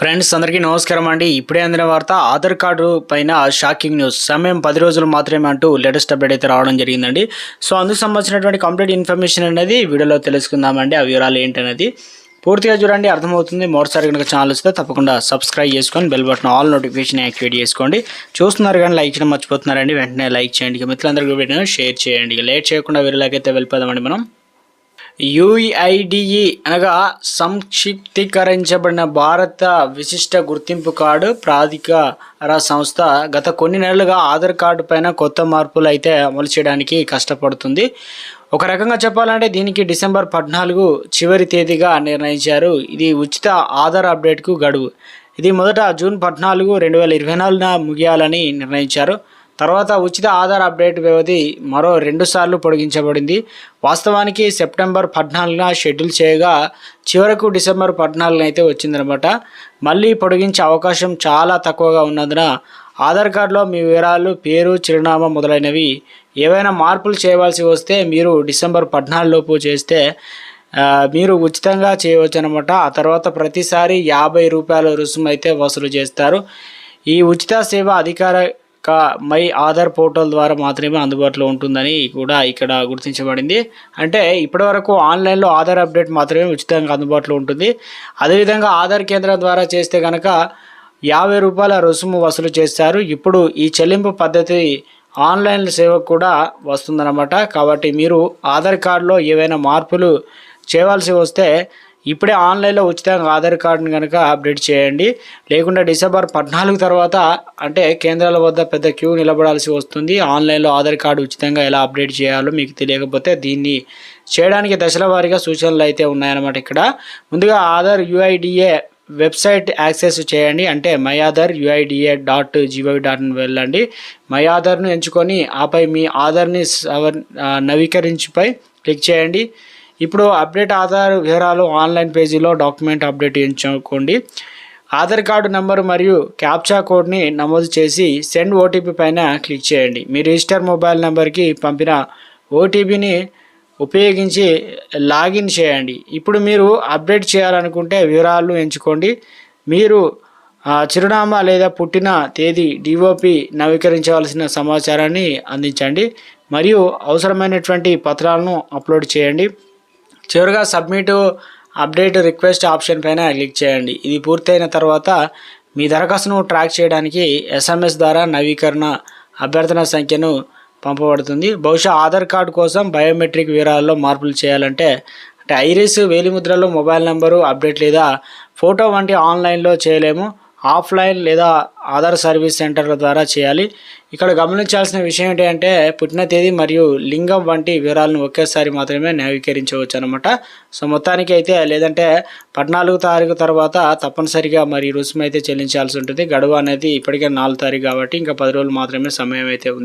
Friends అందరికీ నమస్కారం అండి. ఇప్పుడే అందిన వార్త ఆధార్ కార్డు పైన షాకింగ్ న్యూస్. సమయం పది రోజులు మాత్రమే అంటూ లేటెస్ట్ అప్డేట్ అయితే రావడం జరిగిందండి. సో అందుకు సంబంధించినటువంటి కంప్లీట్ ఇన్ఫర్మేషన్ అనేది వీడియోలో తెలుసుకుందామండి. ఆ వివరాలు ఏంటనేది పూర్తిగా చూడండి. అర్థమవుతుంది. మరోసారి కనుక ఛానల్ వస్తే తప్పకుండా సబ్స్క్రైబ్ చేసుకొని bell button all notification activate చేసుకోండి. చూస్తున్నారు కానీ లైక్ చేయడం మర్చిపోతున్నారండి. వెంటనే లైక్ చేయండి. మిత్రులందరికీ షేర్ చేయండి. లేట్ చేయకుండా వీరిలోకైతే వెళ్ళిపోదామండి మనం. యుఐడిఈ అనగా సంక్షిప్తీకరించబడిన భారత విశిష్ట గుర్తింపు కార్డు ప్రాధికార సంస్థ గత కొన్ని నెలలుగా ఆధార్ కార్డు పైన కొత్త మార్పులు అయితే అమలు చేయడానికి కష్టపడుతుంది. ఒక రకంగా చెప్పాలంటే దీనికి డిసెంబర్ పద్నాలుగు చివరి తేదీగా నిర్ణయించారు. ఇది ఉచిత ఆధార్ అప్డేట్కు గడువు. ఇది మొదట జూన్ పద్నాలుగు రెండు వేల ఇరవై నాలుగున ముగియాలని నిర్ణయించారు. తర్వాత ఉచిత ఆధార్ అప్డేట్ వ్యవధి మరో రెండు సార్లు పొడిగించబడింది. వాస్తవానికి సెప్టెంబర్ పద్నాలుగున షెడ్యూల్ చేయగా చివరకు డిసెంబర్ పద్నాలుగున అయితే వచ్చిందనమాట. మళ్ళీ పొడిగించే అవకాశం చాలా తక్కువగా ఉన్నందున ఆధార్ కార్డులో మీ వివరాలు పేరు చిరునామా మొదలైనవి ఏవైనా మార్పులు చేయవలసి వస్తే మీరు డిసెంబర్ పద్నాలుగులోపు చేస్తే మీరు ఉచితంగా చేయవచ్చు అనమాట ఆ తర్వాత ప్రతిసారి యాభై రూపాయల రుసుము అయితే వసూలు చేస్తారు. ఈ ఉచిత సేవ అధికార అధికారిక మై ఆధార్ పోర్టల్ ద్వారా మాత్రమే అందుబాటులో ఉంటుందని కూడా ఇక్కడ గుర్తించబడింది. అంటే ఇప్పటివరకు ఆన్లైన్లో ఆధార్ అప్డేట్ మాత్రమే ఉచితంగా అందుబాటులో ఉంటుంది. అదేవిధంగా ఆధార్ కేంద్రం ద్వారా చేస్తే కనుక యాభై రూపాయల రుసుము వసూలు చేస్తారు ఇప్పుడు ఈ చెల్లింపు పద్ధతి ఆన్లైన్ సేవకు కూడా వస్తుందన్నమాట. కాబట్టి మీరు ఆధార్ కార్డులో ఏవైనా మార్పులు చేయవలసి వస్తే ఇప్పుడే ఆన్లైన్లో ఉచితంగా ఆధార్ కార్డును కనుక అప్డేట్ చేయండి. లేకుంటే డిసెంబర్ పద్నాలుగు తర్వాత అంటే కేంద్రాల వద్ద పెద్ద క్యూ నిలబడాల్సి వస్తుంది. ఆన్లైన్లో ఆధార్ కార్డు ఉచితంగా ఎలా అప్డేట్ చేయాలో మీకు తెలియకపోతే దీన్ని చేయడానికి దశల వారీగా సూచనలు అయితే ఉన్నాయన్నమాట ఇక్కడ. ముందుగా ఆధార్ యుఐడిఏ వెబ్సైట్ యాక్సెస్ చేయండి. అంటే my Aadhaar UIDAI dot GOV dot వెళ్ళండి. మై ఆధార్ను ఎంచుకొని ఆపై మీ ఆధార్ని నవీకరించిపై క్లిక్ చేయండి. ఇప్పుడు అప్డేట్ ఆధార్ వివరాలు ఆన్లైన్ పేజీలో డాక్యుమెంట్ అప్డేట్ ఎంచుకోండి ఆధార్ కార్డు నెంబరు మరియు క్యాప్చా కోడ్ని నమోదు చేసి సెండ్ ఓటీపీ పైన క్లిక్ చేయండి. మీ రిజిస్టర్ మొబైల్ నెంబర్కి పంపిన ఓటీపీని ఉపయోగించి లాగిన్ చేయండి. ఇప్పుడు మీరు అప్డేట్ చేయాలనుకుంటే వివరాలు ఎంచుకోండి. మీరు చిరునామా లేదా పుట్టిన తేదీ డిఓపి నవీకరించవలసిన సమాచారాన్ని అందించండి. మరియు అవసరమైనటువంటి పత్రాలను అప్లోడ్ చేయండి. చివరిగా సబ్మిట్ అప్డేట్ రిక్వెస్ట్ ఆప్షన్ పైన క్లిక్ చేయండి. ఇది పూర్తయిన తర్వాత మీ దరఖాస్తును ట్రాక్ చేయడానికి ఎస్ఎంఎస్ ద్వారా నవీకరణ అభ్యర్థన సంఖ్యను పంపబడుతుంది. బహుశా ఆధార్ కార్డు కోసం బయోమెట్రిక్ వివరాల్లో మార్పులు చేయాలంటే అంటే ఐరిస్ వేలిముద్రలో మొబైల్ నెంబరు అప్డేట్ లేదా ఫోటో వంటి ఆన్లైన్లో చేయలేము. ఆఫ్లైన్ లేదా ఆధార్ సర్వీస్ సెంటర్ల ద్వారా చేయాలి. ఇక్కడ గమనించాల్సిన విషయం ఏంటంటే పుట్టిన తేదీ మరియు లింగం వంటి వివరాలను ఒకేసారి మాత్రమే నవీకరించవచ్చు అనమాట సో మొత్తానికి అయితే లేదంటే పద్నాలుగు తారీఖు తర్వాత తప్పనిసరిగా మరి రుసుము అయితే చెల్లించాల్సి ఉంటుంది. గడువు అనేది ఇప్పటికే నాలుగు తారీఖు కాబట్టి ఇంకా పది రోజులు మాత్రమే సమయం అయితే ఉంది.